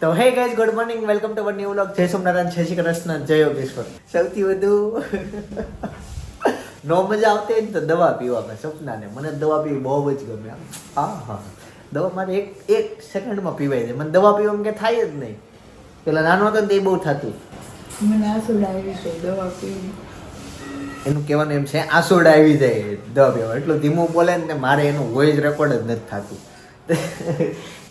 તો hey guys good morning welcome to our new vlog જય સોમનારાયણ જય શ્રી કૃષ્ણ જય યોગેશ્વર. સૌથી વધુ નો મજા આવતી હોય ને તો દવા પીવામાં સપનાને. મને દવા પીવી બહુ જ ગમે. હા હા. દવા મારે એક એક સેકન્ડમાં પીવાય છે. મને દવા પીવામાં કે થાય જ નહીં. પેલા નાનો હતો ને તે બહુ થતું. મને આંસુ આવી છે દવા પીવી. એનું કહેવાનું એમ છે આંસુડા આવી જાય દવા પીવા એટલું ધીમું બોલે ને મારે એનું વોઇસ રેકોર્ડ જ નથી થતું.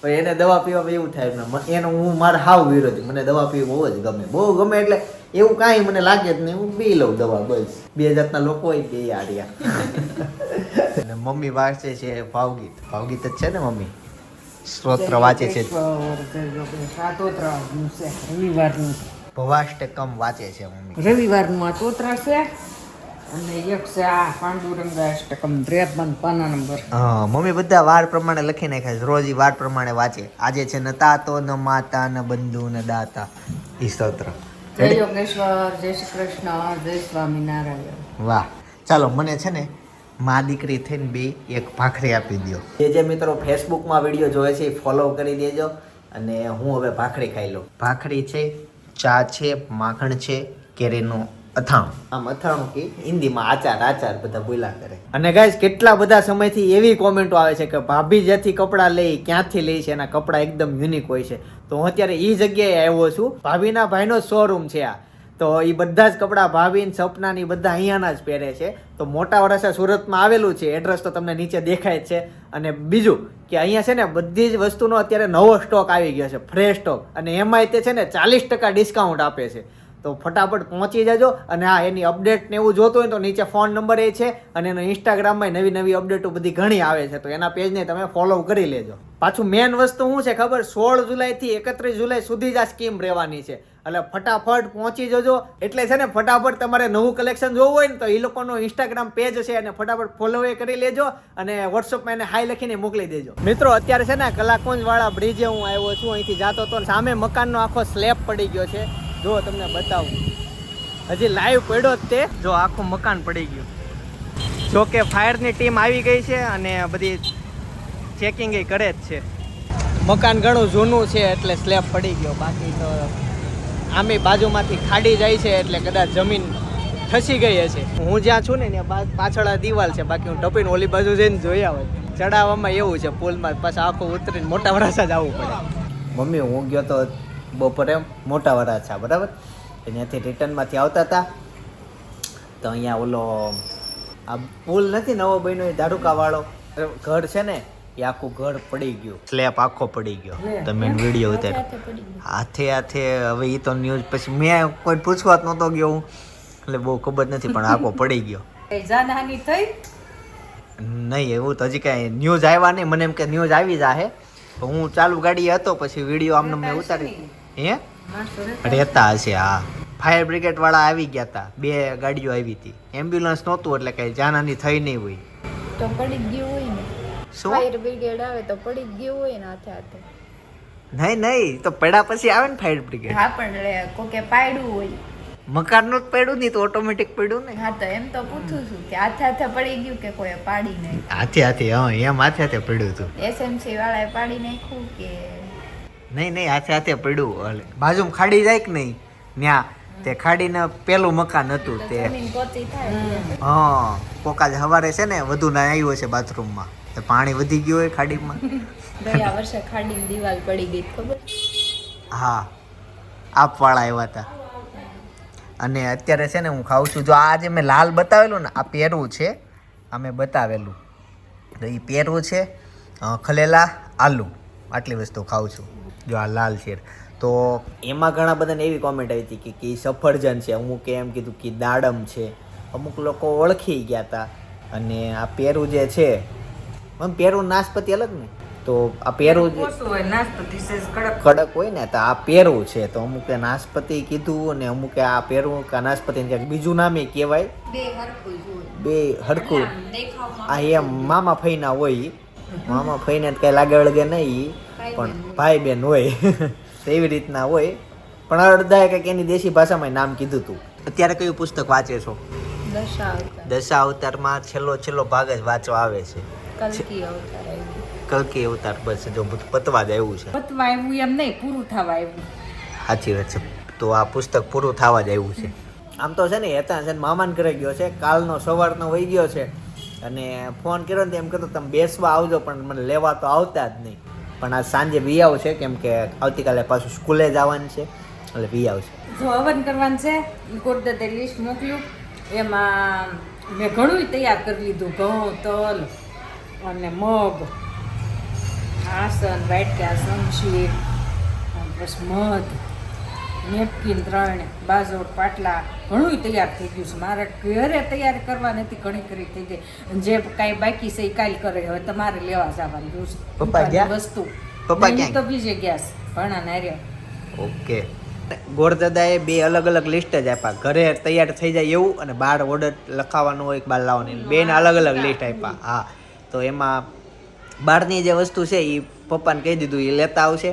પણ એને દવા પીવામાં એવું થાય એનો હું મારા હાવ વિરોધી મને દવા પીવી બહુ જ ગમે. બહુ ગમે એટલે એવું કાંઈ મને લાગે જ નહીં. હું પી લઉં દવા બસ. બે જાતના લોકો હોય બે આડ્યા. અને મમ્મી વાંચે છે ભાવગીત. ભાવગીત જ છે ને મમ્મી? સ્ત્રોત્ર વાંચે છે. રવિવારનું ભવાષ્ટકમ વાંચે છે મમ્મી. રવિવારનું આ છે? અને એક છે આ પાંડુરંગાષ્ટકમ ત્રેપન પાના નંબર. હા મમ્મી બધા વાર પ્રમાણે લખી નાખ્યા છે. રોજ વાર પ્રમાણે વાંચે. આજે છે ન તાતો ન માતા ન બંધુ ન દાતા. ઈ સ્તોત્ર. જય યોગેશ્વર જય શ્રી કૃષ્ણ જય સ્વામિનારાયણ વાહ. ચાલો મને છે ને મા દીકરી થઈને બે એક ભાખરી આપી દો જે જે મિત્રો ફેસબુકમાં વીડિયો જોવે છે એ ફોલો કરી દેજો અને હું હવે ભાખરી ખાઈ લઉં. ભાખરી છે ચા છે માખણ છે કેરીનું અથાણું. આમ અથાણું કે હિન્દીમાં આચાર આચાર બધા બોલા કરે. અને ગાઈસ કેટલા બધા સમયથી એવી કોમેન્ટો આવે છે કે ભાભી જ્યાંથી કપડાં લઈ ક્યાંથી લે છે? એના કપડાં એકદમ યુનિક હોય છે. તો હું અત્યારે એ જગ્યાએ આવ્યો છું. ભાભીના ભાઈનો શોરૂમ છે આ. તો એ બધા જ કપડાં ભાભીન સપનાની બધા અહીંયાના જ પહેરે છે. તો મોટા વરસા સુરતમાં આવેલું છે. એડ્રેસ તો તમને નીચે દેખાય છે. અને બીજું કે અહીંયા છે ને બધી જ વસ્તુનો અત્યારે નવો સ્ટોક આવી ગયો છે. ફ્રેશ સ્ટોક અને એમાંય તે છે ને ચાલીસ ટકા ડિસ્કાઉન્ટ આપે છે. તો ફટાફટ પહોંચી જજો અને હા, એની અપડેટ ને એવું જોતું હોય તો નીચે ફોન નંબર એ છે અને એનો ઇન્સ્ટાગ્રામમાં નવી નવી અપડેટો બધી ઘણી આવે છે. તો એના પેજને તમે ફોલો કરી લેજો. પાછું મેન વસ્તુ શું છે ખબર? સોળ જુલાઈથી એકત્રીસ જુલાઈ સુધી જ આ સ્કીમ રહેવાની છે. એટલે ફટાફટ પહોંચી જજો. એટલે છે ને ફટાફટ તમારે નવું કલેક્શન જોવું હોય ને તો એ લોકોનો ઇન્સ્ટાગ્રામ પેજ છે અને ફટાફટ ફોલો કરી લેજો અને વોટ્સઅપમાં એને હાઈ લખીને મોકલી દેજો. મિત્રો, અત્યારે છે ને કલાકુંજ વાળા બ્રિજે હું આવ્યો છું. અહીંથી જાતો હતો સામે મકાનનો આખો સ્લેબ પડી ગયો છે. જો તમને બતાવું. હજી લાઈવ પડ્યો જ તે, જો આખું મકાન પડી ગયું. જો કે ફાયરની ટીમ આવી ગઈ છે અને બધી ચેકિંગ એ કરે જ છે. મકાન ઘણું જૂનું છે એટલે સ્લેબ પડી ગયો. બાકી તો આમે બાજુમાંથી ખાડી જાય છે એટલે કદાચ જમીન ખસી ગઈ હશે. હું જ્યાં છું ને, ત્યાં પાછળ આ દિવાલ છે. બાકી હું ટપીને ઓલી બાજુ જઈને જોઈ આવે ચડાવવામાં એવું છે. પુલમાં પાછા આખું ઉતરીને મોટા વરાસા આવવું પડે. મમ્મી, હું ગયો તો બપોરે મોટા વરાછા બરાબર? ત્યાંથી રિટર્નમાંથી આવતા હતા. તો અહીંયા ઓલો આ પુલ નથી નવો બન્યો એ દારૂકાવાળો ઘર છે ને એ આખું ઘર પડી ગયું. સ્લેપ આખો પડી ગયો. તમે વીડિયો ઉતાર્યો. હાથે હાથે હવે એ તો ન્યૂઝ પછી મેં કોઈ પૂછવા જ નહોતો ગયો હું. એટલે બહુ ખબર નથી પણ આખો પડી ગયો. જાનહાની થઈ? નહીં એવું તો હજી કાંઈ ન્યૂઝ આવ્યા નહીં. મને એમ કે ન્યૂઝ આવી જાહે. તો હું ચાલુ ગાડી હતો પછી વીડિયો આમને મેં ઉતારી હે? રહેતા હશે હા. ફાયર બ્રિગેડ વાળા આવી ગયા હતા બે ગાડીઓ આવી હતી. એમ્બ્યુલન્સ નહોતું એટલે કઈ જાનહાની થઈ નહીં હોય. તો પડી જ ગયું હોય ને? શું? ફાયર બ્રિગેડ આવે તો પડી જ ગયું હોય ને હાથે હાથે? નહીં નહીં તો પડ્યા પછી આવે ને ફાયર બ્રિગેડ હા પણ કોકે પાડ્યું હોય. મકાનનું જ પડ્યું નહીં તો ઓટોમેટિક પડ્યું ને. હા તો એમ તો પૂછું છું કે હાથે હાથે પડી ગયું કે કોઈ પાડી નહીં? હાથે હાથે હા એમ હાથે હાથે પડ્યું હતું. એસએમસી વાળાએ પાડી નાખ્યું કે? નહીં નહીં હાથે હાથે પડ્યું હાલે. બાજુમાં ખાડી જાય કે નહીં. ત્યાં તે ખાડીને પેલું મકાન હતું તે. હા કોકા હવારે છે ને વધુ ના આવ્યો છે બાથરૂમમાં. તો પાણી વધી ગયું હોય ખાડીમાં. ગયા વર્ષે ખાડીની દિવાલ પડી ગઈ ખબર? હા આપવાળા આવ્યા હતા. અને અત્યારે છે ને હું ખાઉં છું. જો આ જે મેં લાલ બતાવેલું ને, આ પેરું છે, આ મેં બતાવેલું. તો એ પેરું છે ખલેલા આલુ, આટલી વસ્તુ ખાઉં છું. જો આ લાલ છે. તો એમાં ઘણા બધાને એવી કોમેન્ટ આવી હતી કે કે સફરજન છે. અમુકે એમ કીધું કે દાડમ છે. અમુક લોકો ઓળખી ગયા હતા અને આ પેરું જે છે પણ પેરું નાશપતિ અલગ ને? તો આ પેરું કડક કડક હોય ને તો આ પેરું છે. તો અમુકે નાશપતિ કીધું અને અમુકે આ પેરું કે નાશપતિ ક્યાંક બીજું નામે કહેવાય. બે દેખાવમાં આ એમ મામા ફઈના હોય. મામા ફઈને કઈ લાગે વળગે નહીં પણ ભાઈ બેન હોય. એવી રીતના હોય. પણ અડધાએ કંઈક એની દેશી ભાષામાં નામ કીધું તું. અત્યારે કયું પુસ્તક વાંચે છો? દશા અવતારમાં છેલ્લો છેલ્લો ભાગ જ વાંચવા આવે છે. કલ્કી અવતાર કલકી અવતાર બસ જો પતવા જ આવ્યું છે. પતવા આવ્યું એમ નહીં પૂરું થવા આવ્યું. સાચી વાત છે. તો આ પુસ્તક પૂરું થવા જ આવ્યું છે. આમ તો છે ને હેતા છે ને મામાન ઘરે ગયો છે કાલનો સવારનો વહી ગયો છે. અને ફોન કર્યો ને એમ કહેતો તમે બેસવા આવજો પણ મને લેવા તો આવતા જ નહીં. પણ આ સાંજે વી આવશે કેમ કે આવતીકાલે પાછું સ્કૂલે જવાનું છે એટલે વી આવશે જો હવન કરવાનું છે કોરદતે લિસ્ટ મોકલ્યું એમાં મેં ઘણું તૈયાર કરી લીધું ઘઉં તલ અને મગ. આસન વાટકા શમશીર બસ મધ નેપકિન ત્રણ બાજોટ પાટલા ઘણું તૈયાર થઈ ગયું છે. મારે ઘરે તૈયાર કરવા નથી ઘણી કરી થઈ ગઈ. અને જે કાંઈ બાકી છે એ કાલ કરે. હવે તમારે લેવા જવાનું ગયા? વસ્તુ. પપ્પા ક્યાં તો બીજે ગયા છે. ભણા નાર્યા ઓકે. ગોરદાદાએ બે અલગ અલગ લિસ્ટ જ આપ્યા. ઘરે તૈયાર થઈ જાય એવું અને બાર ઓર્ડર લખાવાનું હોય બાર લાવવાની બેને અલગ અલગ લિસ્ટ આપ્યા. હા. તો એમાં બહારની જે વસ્તુ છે એ પપ્પાને કહી દીધું એ લેતા આવશે.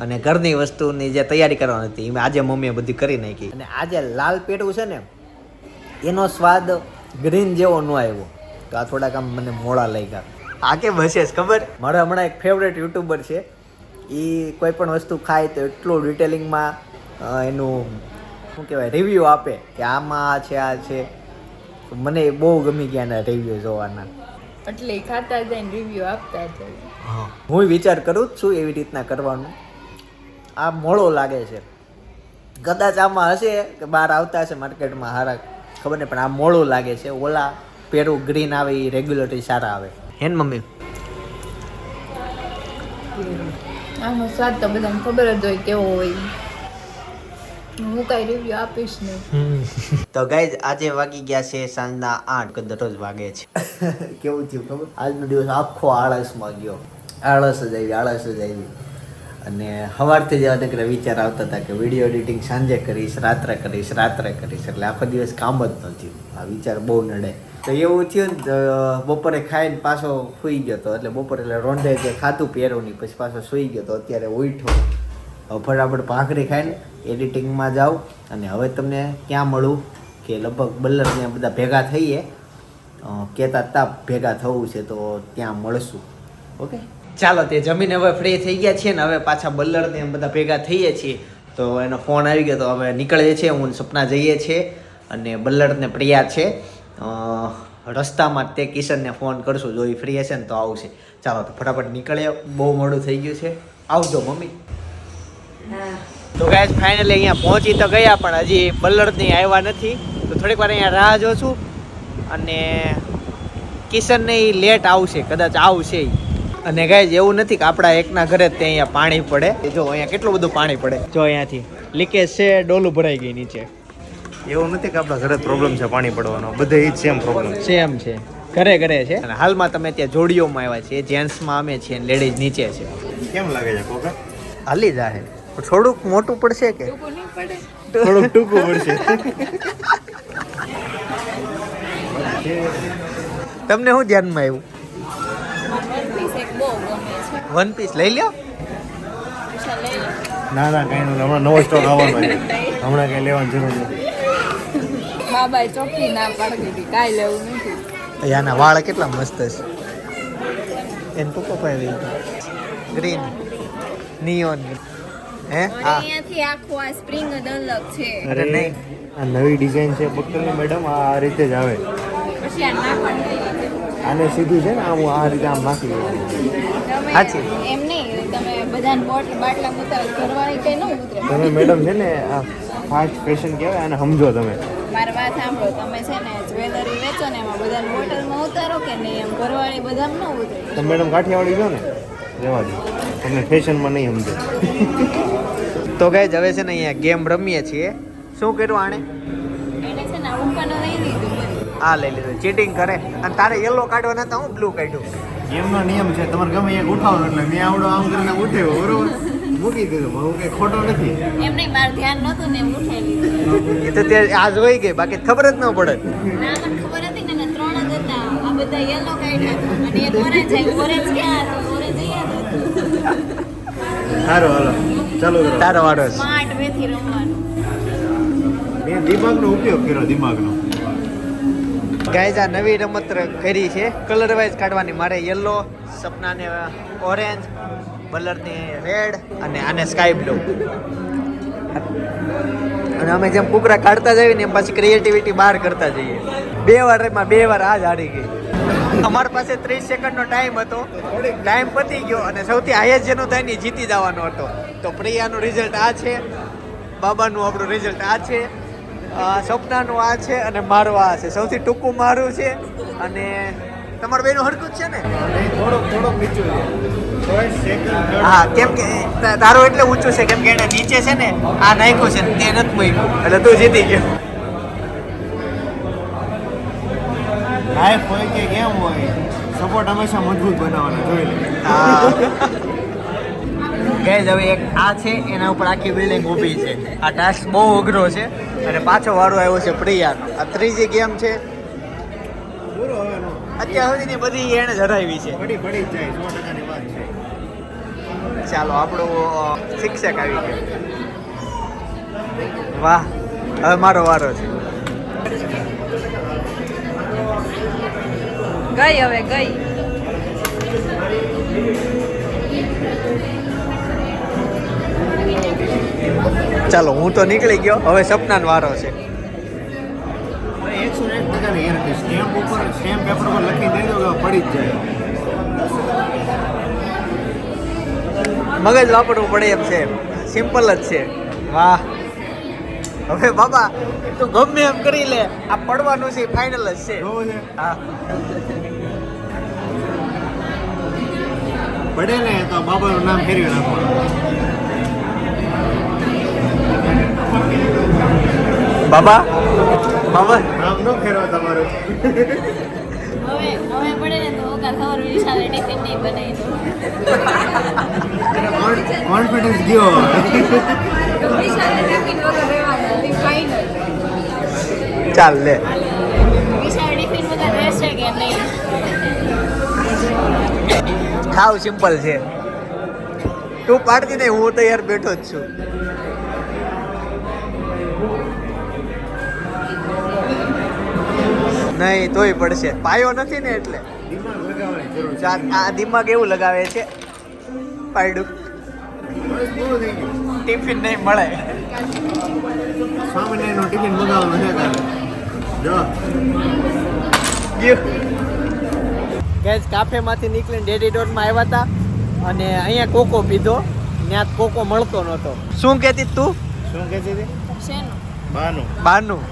અને ઘરની વસ્તુની જે તૈયારી કરવાની હતી એમાં આજે મમ્મીએ બધી કરી નાખી. અને આજે લાલ પેટું છે ને, એનો સ્વાદ ગ્રીન જેવો ન આવ્યો. તો આ થોડાક આમ મને મોડા લઈ ગયા આ કેમ હશે ખબર? મારે હમણાં એક ફેવરેટ યુટ્યુબર છે. એ કોઈ પણ વસ્તુ ખાય તો એટલું ડિટેલિંગમાં એનું, શું કહેવાય રિવ્યૂ આપે કે આમાં આ છે આ છે. મને બહુ ગમી ગયા એના રિવ્યૂ જોવાના. એટલે ખાતા જઈને રિવ્યુ આપતા જાય હું. વિચાર કરું જ છું એવી રીતના કરવાનું. આ મોડો લાગે છે. કદાચ આમાં હશે કે બહાર આવતા હશે માર્કેટમાં હારા. ખબર નહીં પણ આ મોળો લાગે છે. ઓલા પેરું ગ્રીન આવે એ રેગ્યુલેટરી સારા આવે. હેન મમ્મી? આનો સ્વાદ તો બધાને ખબર જ હોય કેવો હોય. હું કાંઈ રિવ્યુ આપીશ નહીં. તો ગાઈઝ આજે વાગી ગયા છે સાંજના આઠ કે દરરોજ વાગે છે. કેવું થયું ખબર? આજનો દિવસ આખો આળસમાં ગયો. આળસ જ આવી આળસ જ આવી. અને સવારથી જ અનેક વિચાર આવતા હતા કે વીડિયો એડિટિંગ સાંજે કરીશ રાત્રે કરીશ રાત્રે કરીશ. એટલે આખો દિવસ કામ જ ન થયું. આ વિચાર બહુ નડે. તો એવું થયું ને બપોરે ખાઈને પાછો સૂઈ ગયો તો. એટલે બપોરે એટલે રોંઢે જે ખાતું પહેરવું નહીં પછી પાછો સૂઈ ગયો તો અત્યારે ઉઠો ફટાફટ ભાખરી ખાઈને એડિટિંગમાં જાઉં અને હવે તમને ક્યાં મળું? કે લગભગ બલ્લર ત્યાં બધા ભેગા થઈએ. કહેતા તાપ ભેગા થવું છે તો ત્યાં મળશું. ઓકે? ચાલો, તે જમીન હવે ફ્રી થઈ ગયા છીએ ને હવે પાછા બલ્લર એમ બધા ભેગા થઈએ છીએ. તો એનો ફોન આવી ગયો તો હવે નીકળીએ છીએ. હું સપના જઈએ છીએ. અને બલ્લરને પ્રિયા છે. રસ્તામાં તે કિશનને ફોન કરશું. જો એ ફ્રી હશે ને તો આવશે. ચાલો, તો ફટાફટ નીકળીએ બહુ મોડું થઈ ગયું છે. આવજો, મમ્મી. તો ગાઈસ ફાઇનલી અહીંયા પહોંચી તો ગયા પણ હજી બલ્લડની આવ્યા નથી. તો થોડીક વાર અહીંયા રાહ જોશું અને કિશનને ઈ લેટ આવશે કદાચ આવશે અને ગાઈઝ એવું નથી કે આપણા એકના ઘરે ત્યાં તે અહીંયા પાણી પડે. જો અહીંયા કેટલું બધું પાણી પડે. જો અહીંયાથી લીકેજ છે ડોલું ભરાઈ ગઈ નીચે. એવું નથી કે આપણા ઘરે પ્રોબ્લેમ છે પાણી પડવાનો. બધે ઈ જ સેમ પ્રોબ્લેમ છે. સેમ છે. ઘરે ઘરે છે. અને હાલમાં તમે ત્યાં જોડીઓમાં આવ્યા છે જેન્ટ્સમાં અમે છીએ લેડીઝ નીચે છે. કેમ લાગે છે કોકા? હાલી જાહે. થોડુંક મોટું પડશે કે? લોકો નહીં પડે. થોડુંક ટૂંકું પડશે. તમને શું ધ્યાનમાં આવ્યું? પીસ એક બહુ ગમે છે. વન પીસ લઈ લ્યો. ના ના કઈ નહીં હમણાં નવો સ્ટોક આવવાનો છે. હમણાં કઈ લેવાની જરૂર નથી. બાબાએ ચોખ્ખી ના પાડી દીધી કાંઈ લેવું નથી. યાના વાળ કેટલા મસ્ત છે. એને પપ્પા પાડી ગ્રીન નિયોન હે? હા. અહીંયાથી આખું આ સ્પ્રિંગ જ અલગ છે. અરે નહીં આ નવી ડિઝાઇન છે બક્કરની મેડમ આ રીતે જ આવે. પછી આ ના આને સીધું છે ને આમ આ રીતે આમ નાખી દેવાનું. સાચી. એમ નહીં તમે બધાને બોટ બાટલા મુતાવ કરવાની કે ન ઉતરે તમે મેડમ છે ને આ ફાસ્ટ ફેશન કહેવાય અને સમજો તમે. મારી વાત સાંભળો તમે છે ને જ્વેલરી વેચો ને એમાં બધાને બોટલમાં ઉતારો કે નહીં એમ ઘરવાળી બધામાં ન ઉતરે. તમે મેડમ કાઠિયાવાડી જો ને રહેવા દો. તમને ફેશનમાં નહીં સમજો. તો ગઈ હવે છે ને અહીંયા ગેમ રમીએ છીએ. શું કર્યું આણે? એને છે ને ઉપરનું લઈ લીધું બધું આ લઈ લીધું. ચીટિંગ કરે. અને તારે યલો કાઢવાના તો હું બ્લુ કાઢ્યું એમનો નિયમ છે તમારે ગમે એક ઉઠાવો એટલે મેં આવડો આમ કરીને ઉઠ્યો બરોબર? મૂકી દીધું હું કઈ ખોટો નથી. એમને માર ધ્યાન નહોતું ને ઉઠાવી એ તો તે આ જોઈ ગઈ બાકી ખબર જ ન પડે. ના મને ખબર હતી ને ત્રણ જ હતા. આ બધા યલો કાઢ્યા અને એક ઓરેન્જ આવ્યું ઓરેન્જ ક્યાં હતું ઓરેન્જ અહીંયા જ હતું સારું હાલો. ચાલુ કરો. તારો વાડો સ્માર્ટ વેથી રમવાનું. મેં દિમાગનો ઉપયોગ કર્યો દિમાગનો. ગાઈઝ આ નવી રમત કરી છે. કલર વાઇઝ કાઢવાની મારે યલો સપનાને ઓરેન્જ બલરને રેડ અને આને સ્કાય બ્લુ અને અમે જેમ કુકરા કાઢતા જઈએ ને એમ પછી ક્રિએટિવિટી બહાર કરતા જઈએ. બે વાર એમાં બે વાર આ જ હારી ગઈ. અમારી પાસે ત્રીસ સેકન્ડનો ટાઈમ હતો. ટાઈમ પતી ગયો અને સૌથી હાઈએસ્ટ જેનો થાય ને જીતી જવાનો હતો. તો પ્રિયાનું રિઝલ્ટ આ છે, બાબાનું આપણું રિઝલ્ટ આ છે સપનાનું આ છે અને મારું આ છે. સૌથી ટૂંકું મારું છે અને તમારું બેનું હરકત છે ને? થોડોક થોડોક નીચું હા, કેમ કે તારું એટલે ઊંચું છે, કેમ કે એને નીચે છે ને, આ નાખ્યું છે તે નથી મૂક્યું એટલે તું જીતી ગયો. Life હોય કે ગેમ હોય સપોર્ટ હંમેશા મજબૂત બનાવવાના જોઈ લે. ગેસ હવે એક આ છે એના ઉપર આખી બિલ્ડિંગ ઊભી છે. આ ટાસ્ક બહુ અઘરો છે અને પાછો વારો આવ્યો છે પ્રિયાનો. આ ત્રીજી ગેમ છે. અત્યાર સુધીની બધી એને જરાવી છે. પડી પડી જાય સો ટકાની વાત છે. ચાલો આપણો શિક્ષક આવી ગયો. વાહ હવે મારો વારો છે. ગઈ હવે ગઈ. ચાલો હું તો નીકળી ગયો. હવે સપનાનો વારો છે. એકસો એક ટકાની ગેરંટી સ્ટેમ્પ ઉપર સ્ટેમ્પ પેપર પર લખી દઈ દો પડી જ જાય. મગજ વાપરવું પડે એમ છે. સિમ્પલ જ છે. વાહ. હવે બાબા તું ગમે એમ કરી લે. આ પડવાનું છે ફાઇનલ જ છે. હા. પડે ને તો બાબાનું નામ ફેરવી નાખવાનું. બાબા બાબા. નામ ન ફેરવા તમારું. હવે હવે પડે ને તો ઓકા ખબર વિશાલ ટિફિન નહીં બનાવી દો. કોન્ફિડન્સ ગયો. વિશાલ ટિફિન વગર રહેશે કે લે ખાવ સિમ્પલ છે. તું પાડતી નહીં, હું તો યાર બેઠો જ છું. નહીં, તોય પડશે. પાયો નથી ને એટલે. આ દિમાગ એવું લગાવે છે. પાયડું. ટિફિન નહીં મળે. સામાન્ય ટિફિન મગાવવાનું છે ગેસ કાફેમાંથી નીકળીને ડેડી ડોરમાં આવ્યા હતા અને અહીંયા કોકો પીધો. ત્યાં કોકો મળતો નહોતો. શું કહેતી તું? શું કહેતી હતી? શેનું? બાનું. બાનું.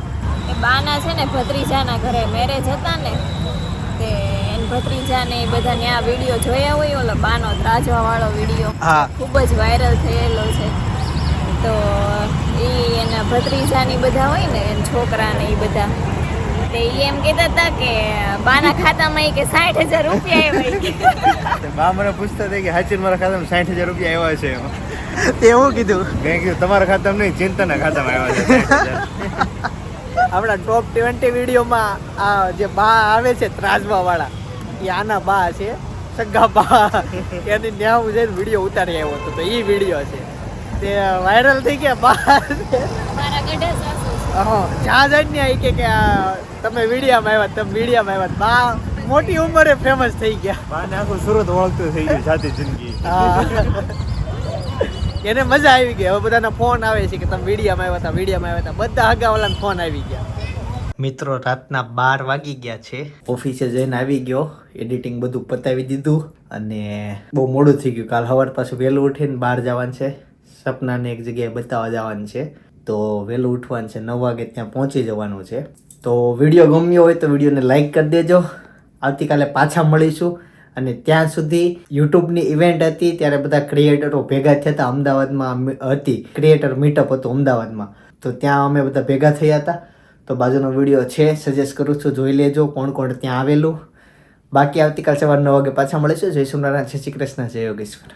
એ બાના છે ને ભત્રીજાના ઘરે મેરેજ હતા ને તે એન ભત્રીજાને એ બધા ત્યાં વીડિયો જોયા હોય ઓલો બાનો ત્રાજવા વાળો વીડિયો હા. ખૂબ જ વાયરલ થયેલો છે. તો એ એના ભત્રીજાની બધા હોય ને એના છોકરા ને એ બધા તે એમ કહેતા હતા કે બાના ખાતામાં કે સાઠ હજાર રૂપિયા આવ્યા. બા મને પૂછતા હતા કે હાચીર મારા ખાતામાં સાઠ હજાર રૂપિયા આવ્યા છે તે એવું કીધું? મેં કીધું તમારા ખાતામાં નહીં ચિંતાના ખાતામાં આવ્યા છે આપણા ટોપ ટ્વેન્ટી વિડીયોમાં આ જે બા આવે છે ત્રાજવા વાળા એ આના બા છે સગા બા. એની ન્યા જઈને વીડિયો ઉતારી આવ્યો હતો તો એ વીડિયો છે. તે વાયરલ થઈ ગયા બા. મારા ગઢા જ્યાં જાય ને ઈ કે કે આ તમે વિડીયામાં આવ્યા તમે વિડીયામાં આવ્યા બા મોટી ઉંમરે ફેમસ થઈ ગયા. બાને આખું સુરત ઓળખતું થઈ ગયું જાતે જિંદગી. એને મજા આવી ગઈ. હવે બધાના ફોન આવે છે કે તમે વિડીયામાં આવ્યા હતા વિડીયામાં આવ્યા હતા બધા હગાવાલાના ફોન આવી ગયા. મિત્રો રાતના બાર વાગી ગયા છે. ઓફિસે જઈને આવી ગયો. એડિટિંગ બધું પતાવી દીધું અને બહુ મોડું થઈ ગયું. કાલ સવાર પાછું વહેલું ઉઠીને બહાર જવાનું છે. સપનાને એક જગ્યાએ બતાવવા જવાનું છે. તો વહેલું ઉઠવાનું છે, નવ વાગે ત્યાં પહોંચી જવાનું છે. તો વીડિયો ગમ્યો હોય તો વિડીયોને લાઈક કરી દેજો. આવતીકાલે પાછા મળીશું. અને ત્યાં સુધી યુટ્યુબની ઇવેન્ટ હતી, ત્યારે બધા ક્રિએટરો ભેગા થયા હતા. અમદાવાદમાં હતી. ક્રિએટર મીટઅપ હતું અમદાવાદમાં. તો ત્યાં અમે બધા ભેગા થયા હતા. તો બાજુનો વીડિયો છે સજેસ્ટ કરું છું, જોઈ લેજો કોણ કોણ ત્યાં આવેલું. બાકી આવતીકાલ સવાર નવ વાગે પાછા મળીશું. જય સોમનારાયણ જય શ્રી કૃષ્ણ, જય યોગેશ્વર.